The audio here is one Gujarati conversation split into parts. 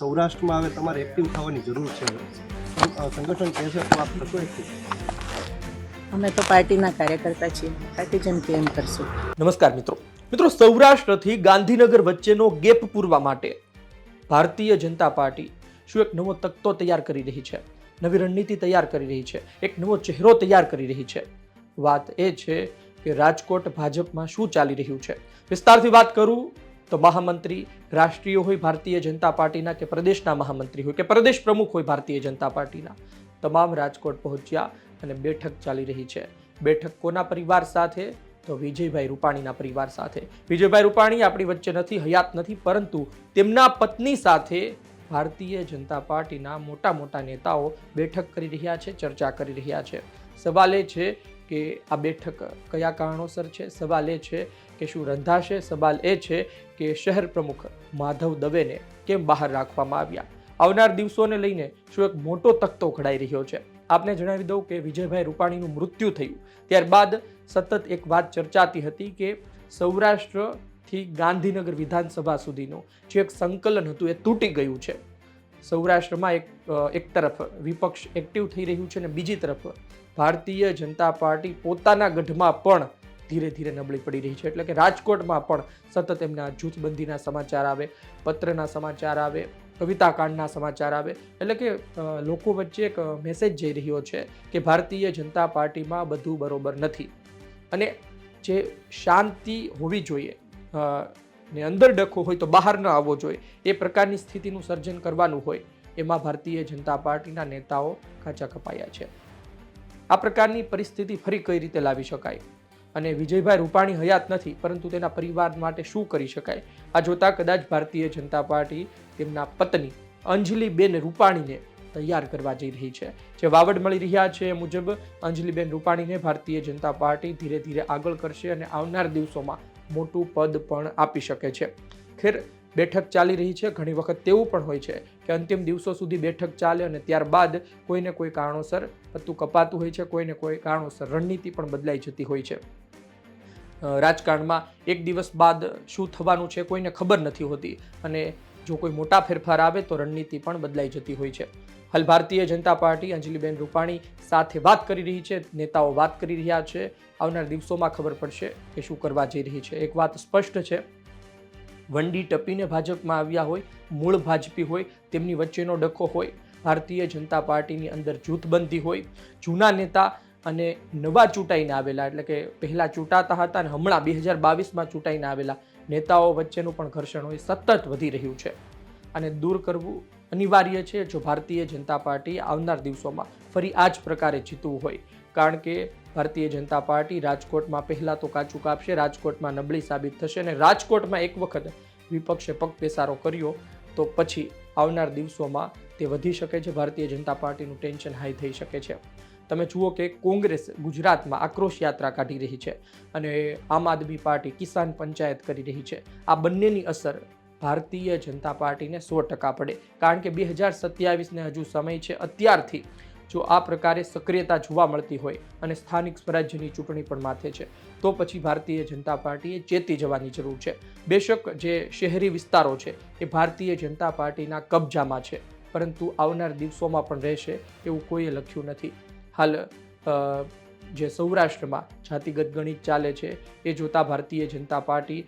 સૌરાષ્ટ્રમાં હવે તમારે એક્ટિવ થવાની જરૂર છે. સંગઠન કહેશે તો આપ થશો એક્ટિવ અમે તો પાર્ટીના કાર્યકર્તા છીએ. પાર્ટી જેમ કે એમ કરશું. નમસ્કાર મિત્રો. મિત્રો સૌરાષ્ટ્રથી ગાંધીનગર વચ્ચેનો ગેપ પૂરવા માટે ભારતીય જનતા પાર્ટી શું એક નવો તકતો તૈયાર કરી રહી છે? નવી રણનીતિ તૈયાર કરી રહી છે. એક નવો ચહેરો તૈયાર કરી રહી છે. વાત એ છે કે રાજકોટ ભાજપમાં શું ચાલી રહ્યું છે? વિસ્તારથી વાત કરું તો મહામંત્રી રાષ્ટ્રીય હોય, ભારતીય જનતા પાર્ટીના કે પ્રદેશના મહામંત્રી હોય, કે પ્રદેશ પ્રમુખ હોય, ભારતીય જનતા પાર્ટીના. તમામ રાજકોટ પહોંચ્યા અને બેઠક ચાલી રહી છે. બેઠક કોના પરિવાર સાથે? તો વિજયભાઈ રૂપાણીના પરિવાર સાથે. વિજયભાઈ રૂપાણી આપણી વચ્ચે નથી, હયાત નથી, પરંતુ તેમના પત્ની સાથે ભારતીય જનતા પાર્ટીના મોટા મોટા નેતાઓ બેઠક કરી રહ્યા છે, ચર્ચા કરી રહ્યા છે. સવાલ એ છે કે આ બેઠક કયા કારણોસર છે, સવાલ એ છે કે શું રંધાશે, સવાલ એ છે કે શહેર પ્રમુખ માધવ દવેને કેમ બહાર રાખવામાં આવ્યા? આવનાર દિવસોને લઈને શું એક મોટો તખતો ઘડાઈ રહ્યો છે? આપને જણાવી દઉં કે વિજયભાઈ રૂપાણીનું મૃત્યુ થયું. ત્યારબાદ સતત એક વાત ચર્ચાતી હતી કે સૌરાષ્ટ્રથી ગાંધીનગર વિધાનસભા સુધીનું જે એક સંકલન હતું એ તૂટી ગયું છે. સૌરાષ્ટ્રમાં એક એક તરફ વિપક્ષ એક્ટિવ થઈ રહ્યું છે અને બીજી તરફ ભારતીય જનતા પાર્ટી પોતાના ગઢમાં પણ ધીરે ધીરે નબળી પડી રહી છે. એટલે કે રાજકોટમાં પણ સતત એમના જૂથબંધીના સમાચાર આવે, પત્રના સમાચાર આવે કવિતાકાંડના સમાચાર આવે. એટલે કે લોકો વચ્ચે એક મેસેજ જઈ રહ્યો છે કે ભારતીય જનતા પાર્ટીમાં બધું બરોબર નથી. અને જે શાંતિ હોવી જોઈએ ને અંદર ડખો હોય તો બહાર ન આવવો જોઈએ. એ પ્રકારની સ્થિતિનું સર્જન કરવાનું હોય. એમાં ભારતીય જનતા પાર્ટીના નેતાઓ કાચા કપાયા છે. આ પ્રકારની પરિસ્થિતિ ફરી કઈ રીતે લાવી શકાય? અને વિજયભાઈ રૂપાણી હયાત નથી, પરંતુ તેના પરિવાર માટે શું કરી શકાય? આ જોતાં કદાચ ભારતીય જનતા પાર્ટી તેમના પત્ની અંજલિબેન રૂપાણીને તૈયાર કરવા જઈ રહી છે. જે વાવડ મળી રહ્યા છે એ મુજબ અંજલિબેન રૂપાણીને ભારતીય જનતા પાર્ટી ધીરે ધીરે આગળ કરશે અને આવનાર દિવસોમાં મોટું પદ પણ આપી શકે છે. ખેર બેઠક ચાલી રહી છે. ઘણી વખત તેવું પણ હોય છે કે અંતિમ દિવસો સુધી બેઠક ચાલે અને ત્યારબાદ કોઈને કોઈ કારણોસર પત્તું કપાતું હોય છે. કોઈને કોઈ કારણોસર રણનીતિ પણ બદલાઈ જતી હોય છે. રાજકારણમાં એક દિવસ બાદ શું થવાનું છે કોઈને ખબર નથી હોતી અને જો કોઈ મોટા ફેરફાર આવે તો રણનીતિ પણ બદલાઈ જતી હોય છે. હાલ ભારતીય જનતા પાર્ટી અંજલિબેન રૂપાણી સાથે વાત કરી રહી છે. નેતાઓ વાત કરી રહ્યા છે. આવનાર દિવસોમાં ખબર પડશે કે શું કરવા જઈ રહી છે. એક વાત સ્પષ્ટ છે. વંડી ટપીને ભાજપમાં આવ્યા હોય, મૂળ ભાજપી હોય, તેમની વચ્ચેનો ડખો હોય, ભારતીય જનતા પાર્ટીની અંદર જૂથબંધી હોય, જૂના નેતા અને નવા ચૂંટાઈને આવેલા, એટલે કે પહેલાં ચૂંટાતા હતા અને હમણાં બે હજાર બાવીસમાં ચૂંટાઈને આવેલા નેતાઓ વચ્ચેનું પણ ઘર્ષણ હોય, સતત વધી રહ્યું છે. અને દૂર કરવું અનિવાર્ય છે જો ભારતીય જનતા પાર્ટી આવનાર દિવસોમાં ફરી આ જ પ્રકારે જીતવું હોય. કારણ કે ભારતીય જનતા પાર્ટી રાજકોટમાં પહેલાં તો કાચું કાપશે, રાજકોટમાં નબળી સાબિત થશે અને રાજકોટમાં એક વખત વિપક્ષે પગ પેસારો કર્યો તો પછી આવનાર દિવસોમાં તે વધી શકે છે, ભારતીય જનતા પાર્ટીનું ટેન્શન હાઈ થઈ શકે છે. તમે જુઓ કે કોંગ્રેસ ગુજરાતમાં આક્રોશ યાત્રા કાઢી રહી છે અને આમ આદમી પાર્ટી કિસાન પંચાયત કરી રહી છે. આ બંનેની અસર ભારતીય જનતા પાર્ટીને સો ટકા પડે. કારણ કે બે હજાર સત્યાવીસને હજુ સમય છે અત્યારથી. જો આ પ્રકારે સક્રિયતા જોવા મળતી હોય અને સ્થાનિક સ્વરાજ્યની ચૂંટણી પણ માથે છે, તો પછી ભારતીય જનતા પાર્ટીએ ચેતી જવાની જરૂર છે. બેશક જે શહેરી વિસ્તારો છે, એ ભારતીય જનતા પાર્ટીના કબજામાં છે, પરંતુ આવનાર દિવસોમાં પણ રહેશે એવું કોઈએ લખ્યું નથી. હાલ જે સૌરાષ્ટ્રમાં જાતિગત ગણિત ચાલે છે, એ જોતા ભારતીય જનતા પાર્ટી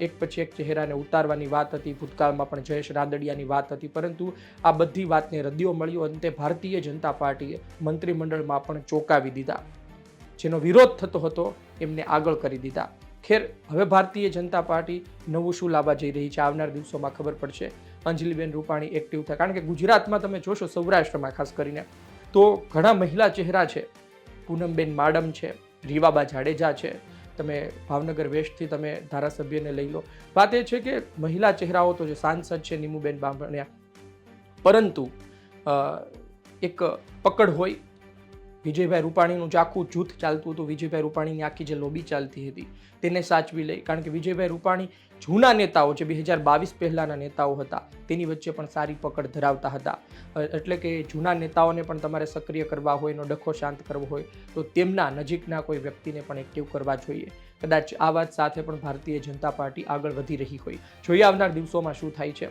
એક પછી એક ચહેરાને ઉતારવાની વાત હતી. ભૂતકાળમાં પણ જયેશ રાદડિયાની વાત હતી. પરંતુ આ બધી વાતને રદિયો મળ્યો. અંતે ભારતીય જનતા પાર્ટીએ મંત્રીમંડળમાં પણ ચોંકાવી દીધા. જેનો વિરોધ થતો હતો, એમને આગળ કરી દીધા. ખેર, હવે ભારતીય જનતા પાર્ટી નવું શું લાવવા જઈ રહી છે? આવનાર દિવસોમાં ખબર પડશે. અંજલિબેન રૂપાણી એક્ટિવ થાય. કારણ કે ગુજરાતમાં તમે જોશો સૌરાષ્ટ્રમાં ખાસ કરીને, તો ઘણા મહિલા ચહેરા છે. પૂનમબેન માડમ છે, રીવાબા જાડેજા છે, તમે ભાવનગર વેસ્ટથી તમે ધારાસભ્યને લઈ લો. વાત એ છે કે મહિલા ચહેરાઓ તો જે સાંસદ છે, નીમુબેન બામણિયા. પરંતુ એક પકડ હોય વિજયભાઈ રૂપાણીનું જે આખું જૂથ ચાલતું હતું. વિજયભાઈ રૂપાણીની આખી જે લોબી ચાલતી હતી તેને સાચવી લઈ. કારણ કે વિજયભાઈ રૂપાણી જૂના નેતાઓ જે બે હજાર બાવીસ પહેલાંના નેતાઓ હતા. તેની વચ્ચે પણ સારી પકડ ધરાવતા હતા. એટલે કે જૂના નેતાઓને પણ તમારે સક્રિય કરવા હોય, એનો ડખો શાંત કરવો હોય, તો તેમના નજીકના કોઈ વ્યક્તિને પણ એક્ટિવ કરવા જોઈએ. કદાચ આ વાત સાથે પણ ભારતીય જનતા પાર્ટી આગળ વધી રહી હોય. જોઈએ આવનાર દિવસોમાં શું થાય છે.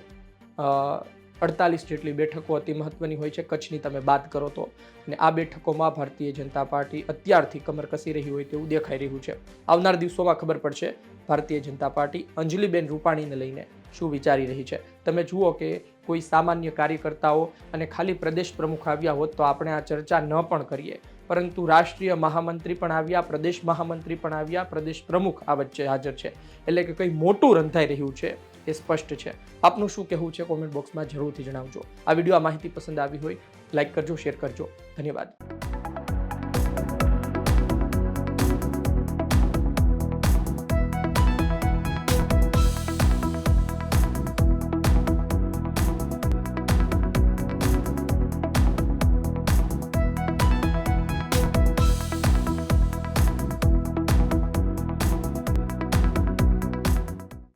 અડતાલીસ જેટલી બેઠકો અતિ મહત્વની હોય છે. કચ્છની તમે વાત કરો તો. અને આ બેઠકોમાં ભારતીય જનતા પાર્ટી અત્યારથી કમર કસી રહી હોય તેવું દેખાઈ રહ્યું છે. આવનાર દિવસોમાં ખબર પડશે ભારતીય જનતા પાર્ટી અંજલિબેન રૂપાણીને લઈને શું વિચારી રહી છે. તમે જુઓ કે કોઈ સામાન્ય કાર્યકર્તાઓ અને ખાલી પ્રદેશ પ્રમુખ આવ્યા હોત તો આપણે આ ચર્ચા ન પણ કરીએ. પરંતુ રાષ્ટ્રીય મહામંત્રી પણ આવ્યા, પ્રદેશ મહામંત્રી પણ આવ્યા, પ્રદેશ પ્રમુખ આ વચ્ચે હાજર છે. એટલે કે કંઈ મોટું રંધાઈ રહ્યું છે. એ સ્પષ્ટ છે. આપનું શું કહેવું છે કોમેન્ટ બોક્સમાં જરૂરથી જણાવજો. આ વીડિયો આ માહિતી પસંદ આવી હોય લાઇક કરજો, શેર કરજો. ધન્યવાદ.